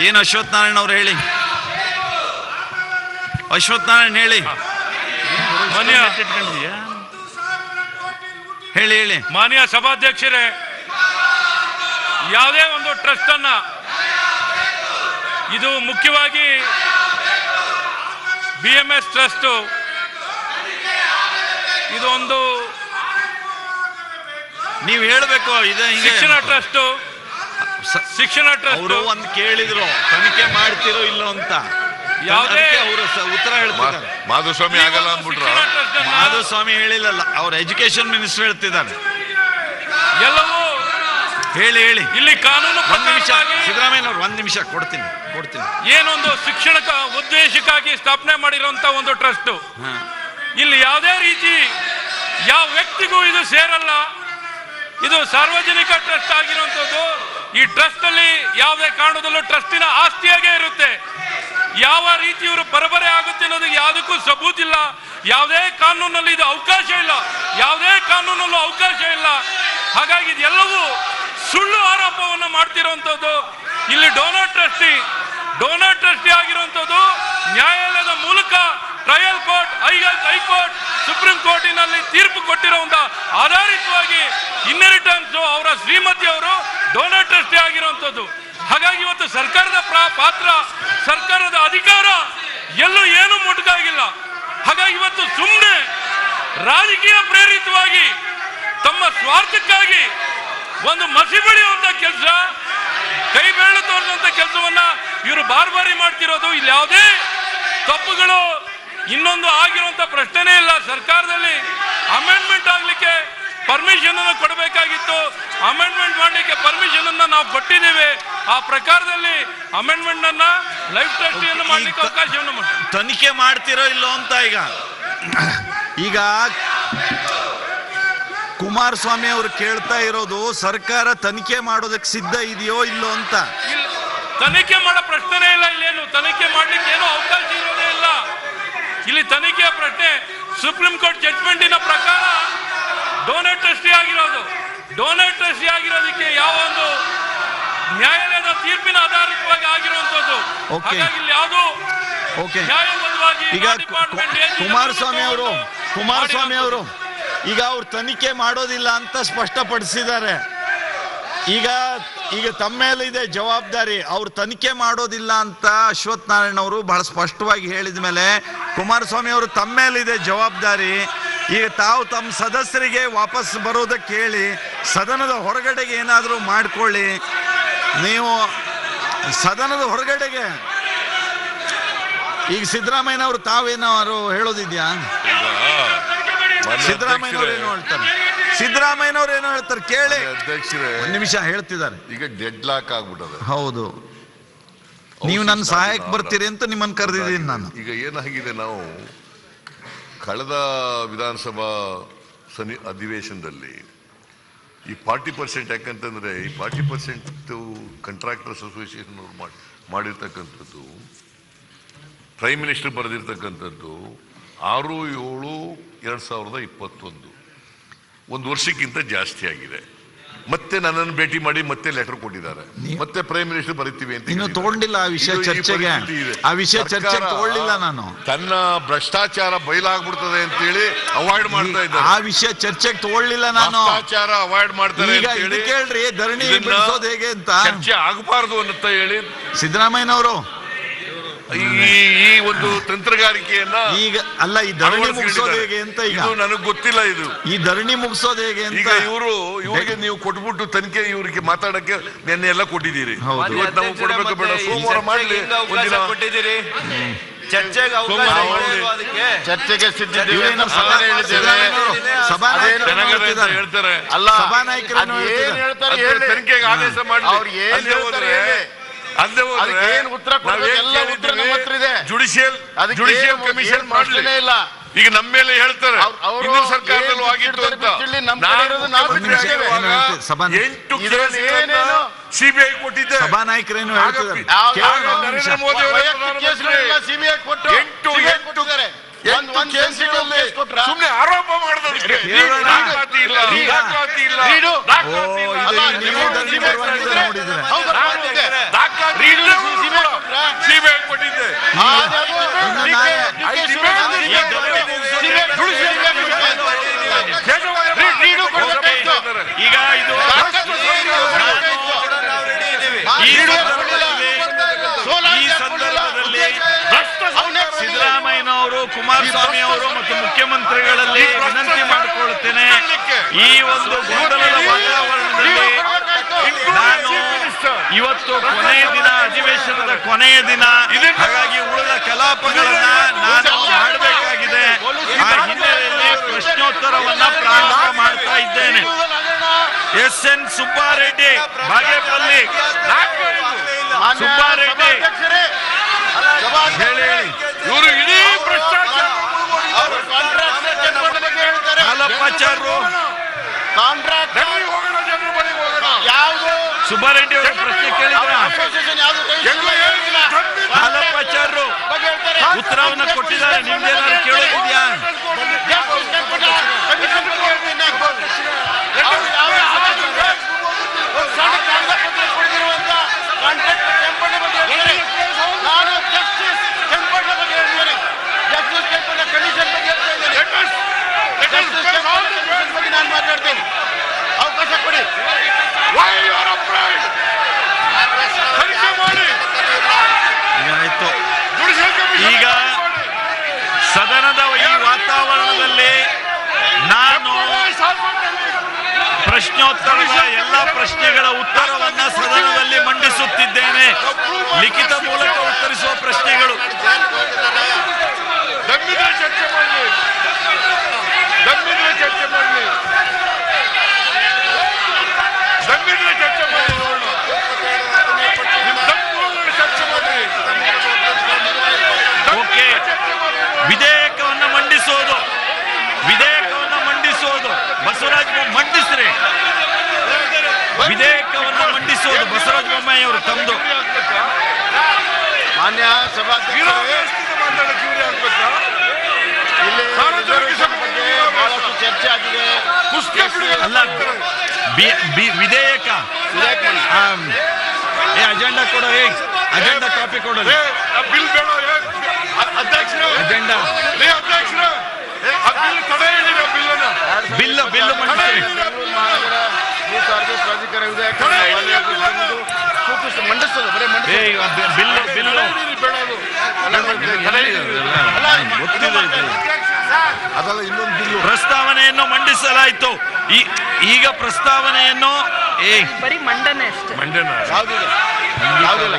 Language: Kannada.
ಏನು ಅಶ್ವಥ್ ನಾರಾಯಣ ಅವ್ರು ಹೇಳಿ? ಅಶ್ವಥ್ ನಾರಾಯಣ ಹೇಳಿ. ಹೇಳಿ ಹೇಳಿ. ಮಾನ್ಯ ಸಭಾಧ್ಯಕ್ಷರೇ ಯಾವುದೇ ಒಂದು ಟ್ರಸ್ಟ್ ಅನ್ನ ಇದು ಮುಖ್ಯವಾಗಿ ಬಿ ಎಂ ಎಸ್ ಟ್ರಸ್ಟ್ ಇದು ಒಂದು ನೀವು ಹೇಳಬೇಕು ಇದೆ ಶಿಕ್ಷಣ ಟ್ರಸ್ಟ್ ಶಿಕ್ಷಣ ಟ್ರಸ್ಟ್. ಅವರು ಒಂದು ಕೇಳಿದ್ರು ತನಿಖೆ ಮಾಡ್ತಿರೋ ಇಲ್ಲೋ ಅಂತ. ಯಾವುದೇ- ಅವರು ಉತ್ತರ ಹೇಳ್ತಿದ್ದಾರೆ. ಮಾಧುಸ್ವಾಮಿ ಆಗಲ್ಲ ಅಂದ್ಬಿಟ್ರು. ಮಾಧುಸ್ವಾಮಿ ಹೇಳಿಲ್ಲಲ್ಲ ಅವ್ರ ಎಜುಕೇಶನ್ ಮಿನಿಸ್ಟರ್ ಹೇಳ್ತಿದ್ದಾರೆ. ಎಲ್ಲವೂ ಹೇಳಿ ಹೇಳಿ. ಇಲ್ಲಿ ಕಾನೂನು ಒಂದ್ ನಿಮಿಷ ಪ್ರಕಾರವಾಗಿ ಸಿದ್ದರಾಮಯ್ಯ ಅವ್ರು ಒಂದ್ ನಿಮಿಷ ಕೊಡ್ತೀನಿ ಕೊಡ್ತೀನಿ. ಏನೊಂದು ಶಿಕ್ಷಣಕ ಉದ್ದೇಶಕ್ಕಾಗಿ ಸ್ಥಾಪನೆ ಮಾಡಿರುವಂತ ಒಂದು ಟ್ರಸ್ಟ್. ಇಲ್ಲಿ ಯಾವುದೇ ರೀತಿ ಯಾವ ವ್ಯಕ್ತಿಗೂ ಇದು ಸೇರಲ್ಲ. ಇದು ಸಾರ್ವಜನಿಕ ಟ್ರಸ್ಟ್ ಆಗಿರುವಂತದ್ದು. ಈ ಟ್ರಸ್ಟ್ ಅಲ್ಲಿ ಯಾವುದೇ ಕಾರಣದಲ್ಲೂ ಟ್ರಸ್ಟಿನ ಆಸ್ತಿಯಾಗೇ ಇರುತ್ತೆ. ಯಾವ ರೀತಿ ಇವರು ಬರಬರೆ ಆಗುತ್ತೆ ಅನ್ನೋದಕ್ಕೆ ಯಾವುದಕ್ಕೂ ಸಬೂತಿಲ್ಲ ಯಾವುದೇ ಕಾನೂನಲ್ಲಿ ಇದು ಅವಕಾಶ ಇಲ್ಲ. ಯಾವುದೇ ಕಾನೂನಲ್ಲೂ ಅವಕಾಶ ಇಲ್ಲ. ಹಾಗಾಗಿ ಇದೆಲ್ಲವೂ ಸುಳ್ಳು ಆರೋಪವನ್ನು ಮಾಡ್ತಿರುವಂಥದ್ದು ಇಲ್ಲಿ ಡೋನರ್ ಟ್ರಸ್ಟಿ ಡೋನರ್ ಟ್ರಸ್ಟಿ ಆಗಿರುವಂಥದ್ದು ನ್ಯಾಯಾಲಯದ ಮೂಲಕ trial court high high court supreme ಕೋರ್ಟಿನಲ್ಲಿ ತೀರ್ಪು ಕೊಟ್ಟಿರುವಂತಹ ಆಧಾರಿತವಾಗಿ ಇನ್ನೆರಿಟನ್ಸ್ ಅವರ ಶ್ರೀಮತಿ ಅವರು ಡೋನರ್ ಟ್ರಸ್ಟಿ ಆಗಿರುವಂಥದ್ದು ಹಾಗಾಗಿ ಇವತ್ತು ಸರ್ಕಾರದ ಪಾತ್ರ, ಸರ್ಕಾರದ ಅಧಿಕಾರ ಎಲ್ಲೂ ಏನು ಮುಟ್ಕಾಗಿಲ್ಲ. ಹಾಗಾಗಿ ಇವತ್ತು ಸುಮ್ಮನೆ ರಾಜಕೀಯ ಪ್ರೇರಿತವಾಗಿ ತಮ್ಮ ಸ್ವಾರ್ಥಕ್ಕಾಗಿ ಒಂದು ಮಸಿ ಬೆಳೆಯುವಂತ ಕೆಲಸ, ಕೈ ಬೆಳೆ ತೋರಿಸುವಂತ ಕೆಲಸವನ್ನ ಇವರು ಬಾರ್ಬಾರಿ ಮಾಡ್ತಿರೋದು. ಇಲ್ಲಿ ಯಾವುದೇ ತಪ್ಪುಗಳು ಇನ್ನೊಂದು ಆಗಿರುವಂತ ಪ್ರಶ್ನೆನೇ ಇಲ್ಲ. ಸರ್ಕಾರದಲ್ಲಿ ಅಮೆಂಡ್ಮೆಂಟ್ ಆಗ್ಲಿಕ್ಕೆ ಪರ್ಮಿಷನ್ ಅನ್ನು ಕೊಡಬೇಕಾಗಿತ್ತು. ಅಮೆಂಡ್ಮೆಂಟ್ ಮಾಡಲಿಕ್ಕೆ ಪರ್ಮಿಷನ್ ಅನ್ನ ನಾವು ಕೊಟ್ಟಿದ್ದೀವಿ. ಆ ಪ್ರಕಾರದಲ್ಲಿ ಅಮೆಂಡ್ಮೆಂಟ್ ಅನ್ನ ಲೈಫ್ ಟ್ರಸ್ಟಿಯನ್ನು ಮಾಡ್ಲಿಕ್ಕೆ ಅವಕಾಶವನ್ನು ತನಿಖೆ ಮಾಡ್ತಿರೋ ಇಲ್ಲೋ ಅಂತ ಈಗ. ಈಗ ಕುಮಾರಸ್ವಾಮಿ ಅವರು ಕೇಳ್ತಾ ಇರೋದು ಸರ್ಕಾರ ತನಿಖೆ ಮಾಡೋದಕ್ಕೆ ಸಿದ್ಧ ಇದೆಯೋ ಇಲ್ಲೋ ಅಂತ. ಇಲ್ಲ ತನಿಖೆ ಮಾಡೋ ಪ್ರಶ್ನೆನೇ ಇಲ್ಲ ಇಲ್ಲೇನು? ತನಿಖೆ ಮಾಡ್ಲಿಕ್ಕೆ ಏನೂ ಅವಕಾಶ ಇರೋದೇ ಇಲ್ಲ. ಇಲ್ಲಿ ತನಿಖೆಯ ಪ್ರಶ್ನೆ ಸುಪ್ರೀಂ ಕೋರ್ಟ್ ಜಡ್ಜ್ಮೆಂಟಿನ ಪ್ರಕಾರ ಡೋನೇಟ್ ಟ್ರಸ್ಟಿ ಆಗಿರೋದು. ಡೋನೇಟ್ ಟ್ರಸ್ಟಿ ಆಗಿರೋದಕ್ಕೆ ಯಾವ ಒಂದು ನ್ಯಾಯಾಲಯದ ತೀರ್ಪಿನ ಆಧಾರಿತವಾಗಿ ಆಗಿರುವಂತದ್ದು. ಹಾಗಾಗಿ ಇಲ್ಲಿ ಯಾವುದು ನ್ಯಾಯಬದ್ಧವಾಗಿ ಈಗ ಕುಮಾರಸ್ವಾಮಿ ಅವರು ಕುಮಾರಸ್ವಾಮಿ ಅವರು ಈಗ ಅವ್ರು ತನಿಖೆ ಮಾಡೋದಿಲ್ಲ ಅಂತ ಸ್ಪಷ್ಟಪಡಿಸಿದ್ದಾರೆ. ಈಗ ಈಗ ತಮ್ಮ ಮೇಲೆ ಇದೆ ಜವಾಬ್ದಾರಿ. ಅವ್ರು ತನಿಖೆ ಮಾಡೋದಿಲ್ಲ ಅಂತ ಅಶ್ವಥ್ ನಾರಾಯಣ ಅವರು ಬಹಳ ಸ್ಪಷ್ಟವಾಗಿ ಹೇಳಿದ ಮೇಲೆ ಕುಮಾರಸ್ವಾಮಿ ಅವರು ತಮ್ಮ ಮೇಲಿದೆ ಜವಾಬ್ದಾರಿ. ಈಗ ತಾವು ತಮ್ಮ ಸದಸ್ಯರಿಗೆ ವಾಪಸ್ ಬರೋದಕ್ಕೆ ಹೇಳಿ ಸದನದ ಹೊರಗಡೆಗೆ ಏನಾದರೂ ಮಾಡ್ಕೊಳ್ಳಿ. ನೀವು ಸದನದ ಹೊರಗಡೆಗೆ. ಈಗ ಸಿದ್ದರಾಮಯ್ಯನವರು ತಾವೇನಾದ್ರು ಹೇಳೋದಿದ್ಯಾ? ಸಿದ್ದರಾಮಯ್ಯನವ್ರು ಏನು ಹೇಳ್ತಾರೆ? ಸಿದ್ದರಾಮಯ್ಯನವ್ರು ಏನೋ ಹೇಳ್ತಾರೆ ಕೇಳಿ. ಅಧ್ಯಕ್ಷರೇ ಒಂದ್ ನಿಮಿಷ ಹೇಳ್ತಿದ್ದಾರೆ. ಈಗ ಡೆಡ್ ಲಾಕ್ ಆಗ್ಬಿಟ್ಟದೆ. ಹೌದು. ನೀವು ನನ್ನ ಸಹಾಯಕ್ಕೆ ಬರ್ತೀರಿ ಅಂತ ನಿಮ್ಮನ್ನು ಕರೆದಿದ್ದೀನಿ ನಾನು. ಈಗ ಏನಾಗಿದೆ ನಾವು ಕಳೆದ ವಿಧಾನಸಭಾ ಸನಿ ಅಧಿವೇಶನದಲ್ಲಿ ಈ ಫಾರ್ಟಿ ಪರ್ಸೆಂಟ್ ಯಾಕಂತಂದರೆ ಈ ಫಾರ್ಟಿ ಪರ್ಸೆಂಟು ಕಂಟ್ರಾಕ್ಟರ್ಸ್ ಅಸೋಸಿಯೇಷನ್ ಅವ್ರು ಮಾಡಿ ಮಾಡಿರ್ತಕ್ಕಂಥದ್ದು ಪ್ರೈಮ್ ಮಿನಿಸ್ಟರ್ ಬರೆದಿರ್ತಕ್ಕಂಥದ್ದು ಆರು ಏಳು ಎರಡು ಸಾವಿರದ ಇಪ್ಪತ್ತೊಂದು. ಒಂದು ವರ್ಷಕ್ಕಿಂತ ಜಾಸ್ತಿ ಆಗಿದೆ. ಮತ್ತೆ ನನ್ನನ್ನು ಭೇಟಿ ಮಾಡಿ ಮತ್ತೆ ಲೆಟರ್ ಕೊಟ್ಟಿದ್ದಾರೆ. ಮತ್ತೆ ಪ್ರೈಮ್ ಮಿನಿಸ್ಟರ್ ಬರೀತೀವಿ ಅಂತ ಇನ್ನು. ತಗೊಂಡಿಲ್ಲ ಆ ವಿಷಯ ಚರ್ಚೆಗೆ. ಆ ವಿಷಯ ಚರ್ಚೆ ತಗೊಳ್ಳಿಲ್ಲ ನಾನು. ತನ್ನ ಭ್ರಷ್ಟಾಚಾರ ಬಯಲಾಗ್ಬಿಡ್ತದೆ ಅಂತ ಹೇಳಿ ಅವಾಯ್ಡ್ ಮಾಡ್ತಾ ಇದ್ದಾರೆ. ಆ ವಿಷಯ ಚರ್ಚೆಗೆ ತಗೊಳ್ಳಿಲ್ಲ ನಾನು. ಭ್ರಷ್ಟಾಚಾರ ಅವಾಯ್ಡ್ ಮಾಡ್ತಾರೆ ಈಗ ಕೇಳ್ರಿ ಧರಣಿ ಹೇಗೆ ಅಂತ. ಚರ್ಚೆ ಆಗಬಾರದು ಅಂತ ಹೇಳಿ. ಸಿದ್ದರಾಮಯ್ಯನವರು ಈ ಈ ಒಂದು ತಂತ್ರಗಾರಿಕೆಯನ್ನ ಈಗ ಅಲ್ಲ ಈ ಧರಣಿ ಮುಗಿಸೋದು ಹೇಗೆ ಅಂತ ಈಗ. ಇದು ನನಗೆ ಗೊತ್ತಿಲ್ಲ ಇದು. ಈ ಧರಣಿ ಮುಗಿಸೋದು ಹೇಗೆ ಈಗ ಅಂತ ಇವರು ಇವರಿಗೆ ನೀವು ಕೊಟ್ಬಿಟ್ಟು ತನಿಖೆ ಇವರಿಗೆ ಮಾತಾಡಕ್ಕೆ ನಿನ್ನೆ ಎಲ್ಲ ಕೊಟ್ಟಿದ್ದೀರಿ. ಇವತ್ತು ನಾವು ಕೊಡ್ಬೇಕು ಬೇಡ. ಸೋಮವಾರ ಮಾಡಲಿ. ಒಂದಿನ ಕೊಟ್ಟಿದ್ದೀರಿ. ಚರ್ಚೆಗೆ ಅವಕಾಶ ಸೋಮವಾರ ಅದಕ್ಕೆ? ಚರ್ಚೆಗೆ ಸಭಾನಾಯಕರು ಅಂತ ಹೇಳ್ತಾರೆ. ಅಲ್ಲ. ತನಿಖೆಗೆ ಆದೇಶ ಮಾಡಿ ಅವ್ರು ಏನ್ ಹೇಳ್ತಾರೆ ಏನ್ ಉತ್ತರ ಕೊಡ್ಬೇಕು? ಎಲ್ಲ ಉತ್ತರ ನಮ್ಮ ಹತ್ರ ಇದೆ. ಜುಡಿಷಿಯಲ್ ಜುಡಿಷಿಯಲ್ ಕಮಿಷನ್ ಮಾಡಲೇ. ಇಲ್ಲ. ಈಗ ನಮ್ಮ ಮೇಲೆ ಹೇಳ್ತಾರೆ. ಹಿಂದಿನ ಸರ್ಕಾರದಲ್ಲೂ ಆಗಿತ್ತು ಅಂತ. ಎಂಟು ಸಿಬಿಐ ಕೊಟ್ಟಿದ್ದೆ. ಸಭಾನಾಯಕರೇನು. ನರೇಂದ್ರ ಮೋದಿ ಸಿಬಿಐ ಕೊಟ್ಟು ಎಂಟು ಎಂಟು ಆರೋಪ ಮಾಡಿದ್ರೆ ಕೇಳೋಣ. ದಾಖಲಾತಿ ಇಲ್ಲ. ಈಗ- ದಾಖಲಾತಿ ಕುಮಾರಸ್ವಾಮಿ ಅವರು ಮತ್ತು ಮುಖ್ಯಮಂತ್ರಿಗಳಲ್ಲಿ ವಿನಂತಿ ಮಾಡಿಕೊಳ್ಳುತ್ತೇನೆ ಈ ಒಂದು ಗೊಂದಲದ ವಾತಾವರಣದಲ್ಲಿ ನಾನು ಇವತ್ತು ಕೊನೆಯ ದಿನ ಅಧಿವೇಶನದ ಕೊನೆಯ ದಿನ. ಹಾಗಾಗಿ ಉಳಿದ ಕಲಾಪಗಳನ್ನ ನಾನು ಮಾಡಬೇಕಾಗಿದೆ. ಆ ಹಿನ್ನೆಲೆಯಲ್ಲಿ ಪ್ರಶ್ನೋತ್ತರವನ್ನ ಪ್ರಾರಂಭ ಮಾಡ್ತಾ ಇದ್ದೇನೆ. ಎಸ್ ಎನ್ ಸುಬ್ಬಾರೆಡ್ಡಿ ಬಾಗೇಪಲ್ಲಿ ಮಾನ್ಯ ಸುಬ್ಬಾರೆಡ್ಡಿ. ಸಭಾಧ್ಯಕ್ಷರೇ, ಸಭಾಧ್ಯಕ್ಷರೇ, ಹೇಳಿ ಹೇಳಿ. ಇವರು ಇಡೀ ಭ್ರಷ್ಟಾಚಾರ ಅವರು ಕಾಂಟ್ರಾಕ್ಟ್ ಚರ್ಚೆ ಬಗ್ಗೆ ಕಾಂಟ್ರಾಕ್ಟ್ ನಡ್ರಿ ಹೋಗೋಣ ಜನರ ಮನೆಗೆ ಹೋಗೋಣ. ಯಾವುದು? ಸುಬ್ಬಾರೆಡ್ಡಿ ಅವರ ಪ್ರಶ್ನೆ ಕೇಳಿದ್ರ ಉತ್ತರವನ್ನ ಕೊಟ್ಟಿದ್ದಾರೆ. ನಿಮ್ದೇನಾದ್ರು ಕೇಳೋದಿದ್ಯಾ? ಕಮಿಷನ್ ನಾನು ಮಾತಾಡ್ತೇನೆ. ಅವಕಾಶ ಕೊಡಿ. ಈಗ ಸದನದ ಈ ವಾತಾವರಣದಲ್ಲಿ ನಾನು ಪ್ರಶ್ನೋತ್ತರದ ಎಲ್ಲ ಪ್ರಶ್ನೆಗಳ ಉತ್ತರವನ್ನ ಸದನದಲ್ಲಿ ಮಂಡಿಸುತ್ತಿದ್ದೇನೆ. ಲಿಖಿತ ಮೂಲಕ ಉತ್ತರಿಸುವ ಪ್ರಶ್ನೆಗಳು ದಮ್ಮಿದ್ರೆ ಚರ್ಚೆ ಮಾಡಲಿ ದಮ್ಮಿದ್ರೆ ಚರ್ಚೆ ಮಾಡಲಿ ದಮ್ಮಿದ್ರೆ ಚರ್ಚೆ ಮಾಡಿ ನೋಡೋಣ ನಿಮ್ ದಮ್ಮುಗಳನ್ನ ಚರ್ಚೆ ಮಾಡಿ ಓಕೆ ಚರ್ಚೆ ಮಾಡಿ ವಿಧೇಯಕವನ್ನ ಮಂಡಿಸೋದು ವಿಧೇಯಕವನ್ನ ಮಂಡಿಸೋದು ಬಸವರಾಜ ಬೊಮ್ಮಾಯಿ ಮಂಡಿಸ್ರಿ ವಿಧೇಯಕವನ್ನ ಮಂಡಿಸೋದು ಬೊಮ್ಮಾಯಿ ಅವರು ತಮ್ದು. ಮಾನ್ಯ ಬಗ್ಗೆ ಬಹಳಷ್ಟು ಚರ್ಚೆ ಆಗಿದೆ. ಅಲ್ಲ ವಿಧೇಯಕ. ಏ ಅಜೆಂಡಾ ಕೊಡೋ ಏ ಅಜೆಂಡಾ ಕಾಪಿ ಕೊಡೋ ಬಿಲ್ ಬೇಡ ಅಧ್ಯಕ್ಷರೇ. ಅಜೆಂಡಾ. ಏ, ಅಧ್ಯಕ್ಷರೇ. ಬಿಲ್ ಬಿಲ್ ಬಿಲ್ ಮಹಾನಗರ ಭೂ ಸಾರಿಗೆ ಪ್ರಾಧಿಕಾರ ಬರೀ ಬಿಲ್ಲು ಬಿಲ್ಲು. ಹೇಳಿರಿ ಬೇಡ ಅದು ಇನ್ನೊಂದು ಇದು. ಪ್ರಸ್ತಾವನೆಯನ್ನು ಮಂಡಿಸಲಾಯಿತು. ಈ- ಈಗ ಪ್ರಸ್ತಾವನೆಯನ್ನು ಏ ಬರೀ ಮಂಡನೆ ಅಷ್ಟೇ. ಮಂಡನೆ. ಯಾವುದಿಲ್ಲ ಯಾವುದಿಲ್ಲ?